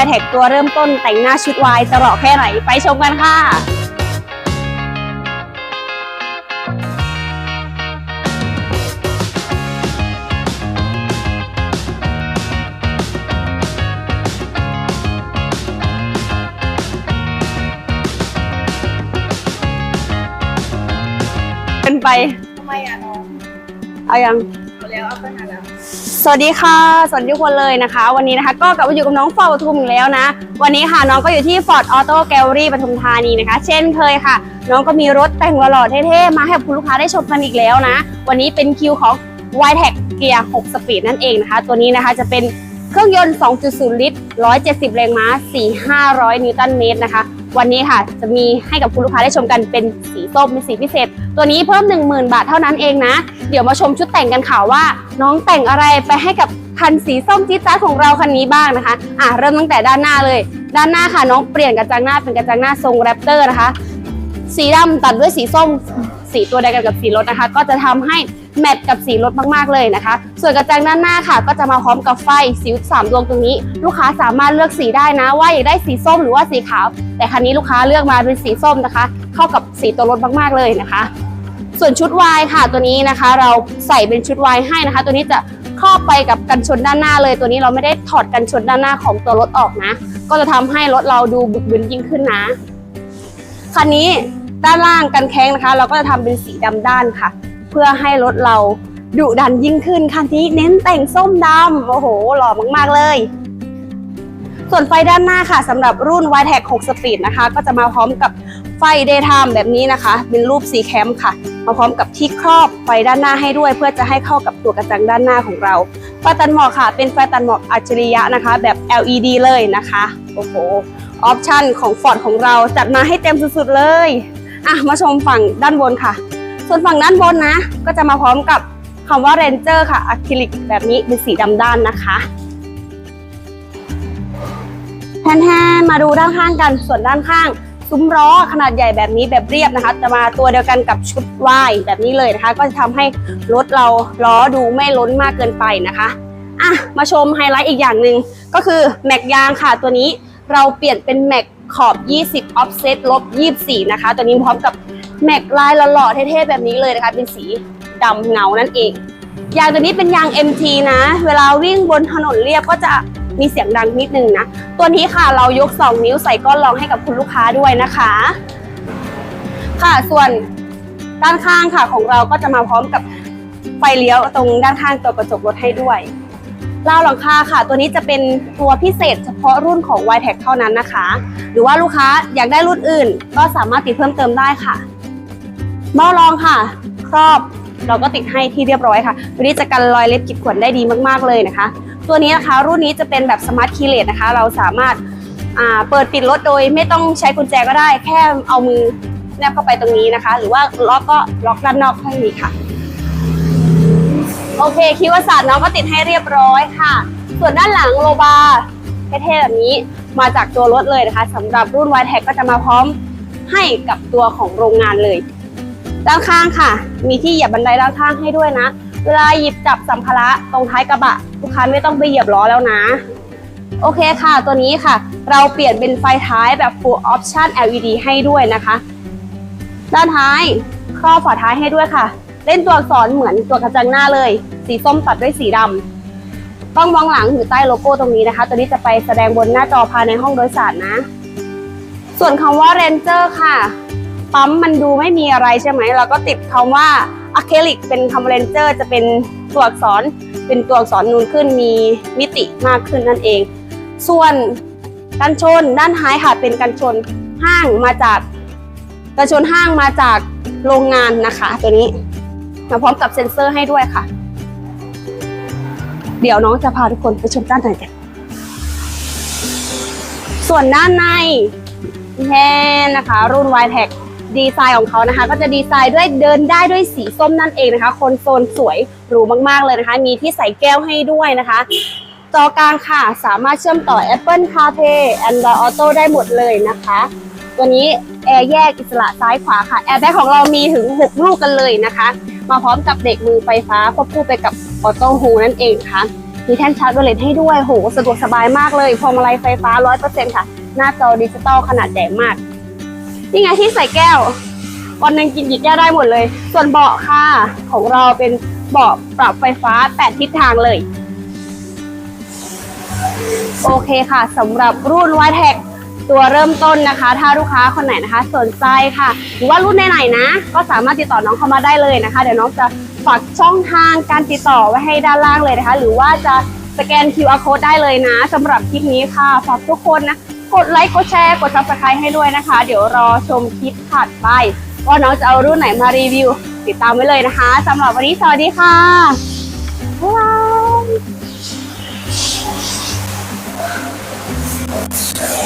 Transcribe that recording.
y t e c ตัวเริ่มต้นแต่งหน้าชุด Y จะหล่อแค่ไหนไปชมกันค่ะเป็นไปทำไมอะน้องเอายังเอาแล้วเอาไปหาแล้ว สวัสดีค่ะ สวัสดีทุกคนเลยนะคะ วันนี้นะคะก็กลับมาอยู่กับน้องฟอร์ดปทุมอีกแล้วนะ วันนี้ค่ะน้องก็อยู่ที่ Ford Auto Gallery ปทุมธานีนะคะ เช่นเคยค่ะ น้องก็มีรถแต่งหล่อๆเท่ๆ มาให้คุณลูกค้าได้ชมกันอีกแล้วนะ วันนี้เป็นคิวของ y t e c เกียร์6สปีดนั่นเองนะคะ ตัวนี้นะคะจะเป็น เครื่องยนต์ 2.0 ลิตร 170 แรงม้า 4-500 นิวตันเมตรนะคะ วันนี้ค่ะจะมีให้กับคุณลูกค้าได้ชมกันเป็นสีส้มเป็นสีพิเศษ ตัวนี้เพิ่ม 10,000 บาทเท่านั้นเองนะ เดี๋ยวมาชมชุดแต่งกันค่ะว่า น้องแต่งอะไรไปให้กับคันสีส้มจี๊ดจ๊าของเราคันนี้บ้างนะคะ อะเริ่มตั้งแต่ด้านหน้าเลย ด้านหน้าค่ะน้องเปลี่ยนกระจังหน้าเป็นกระจังหน้าทรงแรปเตอร์นะคะ สีดำตัดด้วยสีส้ม สีตัวเดียวกันกับสีรถนะคะ ก็จะทำให้ แมทกับสีรถมากๆเลยนะคะ ส่วนกระจังด้านหน้าค่ะ ก็จะมาพร้อมกับไฟสีสามดวงตรงนี้ ลูกค้าสามารถเลือกสีได้นะ ว่าอยากได้สีส้มหรือว่าสีขาว แต่คันนี้ลูกค้าเลือกมาเป็นสีส้มนะคะ เข้ากับสีตัวรถมากๆเลยนะคะ ส่วนชุดวายค่ะตัวนี้นะคะ เราใส่เป็นชุดวายให้นะคะ ตัวนี้จะครอบไปกับกันชนด้านหน้าเลย ตัวนี้เราไม่ได้ถอดกันชนด้านหน้าของตัวรถออกนะ ก็จะทำให้รถเราดูบึกบึนยิ่งขึ้นนะคันนี้ด้านล่างกันแข้งนะคะ เราก็จะทำเป็นสีดำด้านค่ะ พื่อให้รถเราดุดันยิ่งขึ้นคันนี้เน้นแต่งส้มดำโอ้โห หล่อมากๆเลย ส่วนไฟด้านหน้าค่ะสำหรับรุ่น y t e c 6 Speed นะคะ ก็จะมาพร้อมกับไฟ Daytime แบบนี้นะคะ เป็นรูปสีแคมค่ะ มาพร้อมกับที่ครอบไฟด้านหน้าให้ด้วย เพื่อจะให้เข้ากับตัวกระจังด้านหน้าของเราไฟตัดหมอกค่ะ เป็นไฟตัดหมอกอัจฉริยะนะคะ แบบ LED เลยนะคะโอ้โหออปชันของ Ford ของเราจัดมาให้เต็มสุดๆเลยอะมาชมฝั่งด้านบนค่ะ ส่วนฝั่งด้านบนนะ ก็จะมาพร้อมกับคำว่า Ranger ค่ะอะคริลิกแบบนี้เป็นสีดำด้านนะคะแทนๆมาดูด้านข้างกันส่วนด้านข้าง ซุ้มล้อขนาดใหญ่แบบนี้แบบเรียบนะคะ จะมาตัวเดียวกันกับชุดว่ายแบบนี้เลยนะคะ ก็จะทำให้รถเราล้อดูไม่ล้นมากเกินไปนะคะอะมาชมไฮไลท์อีกอย่างหนึ่งก็คือแม็กยางค่ะตัวนี้เราเปลี่ยนเป็นแม็กขอบ 20 offset ลบ 24 นะคะ ตัวนี้พร้อมกับ แม็กลายหล่อๆเท่ๆแบบนี้เลยนะคะ เป็นสีดำเงานั่นเอง ยางตัวนี้เป็นยาง MT นะ เวลาวิ่งบนถนนเรียบก็จะมีเสียงดังนิดนึงนะ ตัวนี้ค่ะเรายก 2 นิ้วใส่ก้อนรองให้กับคุณลูกค้าด้วยนะคะ ค่ะส่วนด้านข้างค่ะของเราก็จะมาพร้อมกับไฟเลี้ยวตรงด้านข้างตัวกระจกรถให้ด้วยราหลังคาค่ะ ตัวนี้จะเป็นตัวพิเศษเฉพาะรุ่นของ y t e c เท่านั้นนะคะ หรือว่าลูกค้าอยากได้รุ่นอื่น ก็สามารถติดเพิ่มเติมได้ค่ะ หม้อรองค่ะ ครอบเราก็ติดให้ที่เรียบร้อยค่ะตัวนี้จะกันรอยเล็บขีดข่วนได้ดีมากๆเลยนะคะ ตัวนี้นะคะรุ่นนี้จะเป็นแบบสมาร์ทคีเลสนะคะ เราสามารถาเปิดปิดรถโดยไม่ต้องใช้กุญแจก็ได้ แค่เอามือแนบเข้าไปตรงนี้นะคะ หรือว่าล็อกก็ล็อกด้านนอกให้มีค่ะ โอเคคิดว่าศาสตร์น้องก็ติดให้เรียบร้อยค่ะ ส่วนด้านหลังโลบาร์เท่ๆแบบนี้มาจากตัวรถเลยนะคะสำหรับรุ่น y t e c ก็จะมาพร้อมให้กับตัวของโรงงานเลย ด้านข้างค่ะ มีที่เหยียบบันไดด้านข้างให้ด้วยนะ เวลาหยิบจับสัมภาระตรงท้ายกระบะลูกค้าไม่ต้องไปเหยียบล้อแล้วนะ โอเคค่ะ ตัวนี้ค่ะ เราเปลี่ยนเป็นไฟท้ายแบบ full option LED ให้ด้วยนะคะ ด้านท้ายครอบฝาท้ายให้ด้วยค่ะ เล่นตัวอักษรเหมือนตัวกระจังหน้าเลย สีส้มตัดด้วยสีดำกล้องมองหลังอยู่ใต้โลโก้ตรงนี้นะคะ ตัวนี้จะไปแสดงบนหน้าจอภายในห้องโดยสารนะ ส่วนคำว่า Ranger ค่ะ ปั๊มมันดูไม่มีอะไรใช่ไหมเราก็ติดคำว่าอะคริลิกเป็นคำ Ranger จะเป็นตัวอักษรเป็นตัวอักษรนูนขึ้นมีมิติมากขึ้นนั่นเอง ส่วนกันชนด้านท้ายค่ะเป็นกันชนห้างมาจากกันชนห้างมาจากโรงงานนะคะ ตัวนี้มาพร้อมกับเซ็นเซอร์ให้ด้วยค่ะ เดี๋ยวน้องจะพาทุกคนไปชมด้านในกันส่วนด้านในแน่นะคะ รุ่น y t e c ดีไซน์ของเขานะคะ ก็จะดีไซน์ด้วยเดินได้ด้วยสีส้มนั่นเองนะคะ คนโซนสวยหรูมากๆเลยนะคะ มีที่ใส่แก้วให้ด้วยนะคะ จอกลางค่ะสามารถเชื่อมต่อ Apple CarPlay Android Auto ได้หมดเลยนะคะ ตัวนี้แอร์แยกอิสระซ้ายขวาค่ะแอร์แบ็กของเรามีถึง 6 ลูกกันเลยนะคะ มาพร้อมกับเด็กมือไฟฟ้าควบคู่ไปกับออโต้ฮูนั่นเองค่ะมีแท่นชาร์จไวเลสให้ด้วยโหสะดวกสบายมากเลยพวงมาลัยไฟฟ้า 100%ค่ะ หน้าจอดิจิตอลขนาดใหญ่มาก นี่ไงที่ใส่แก้ว วันหนึงกินกี่แก้วได้หมดเลย ส่วนเบาะค่ะของเราเป็นเบาะปรับไฟฟ้า8ทิศทางเลย โอเคค่ะสำหรับรุ่น y t e c ตัวเริ่มต้นนะคะ ถ้าลูกค้าคนไหนนะคะ สนใจค่ะ หรือว่ารุ่นไหนๆนะ ก็สามารถติดต่อน้องเข้ามาได้เลยนะคะ เดี๋ยวน้องจะฝากช่องทางการติดต่อไว้ให้ด้านล่างเลยนะคะ หรือว่าจะสแกน QR code ได้เลยนะสำหรับคลิปนี้ค่ะฝากทุกคนนะ กดไลค์กดแชร์กดซับสไครต์ให้ด้วยนะคะ เดี๋ยวรอชมคลิปถัดไป ว่าน้องจะเอารุ่นไหนมารีวิว ติดตามไว้เลยนะคะสำหรับวันนี้สวัสดีค่ะบ๊ายบาย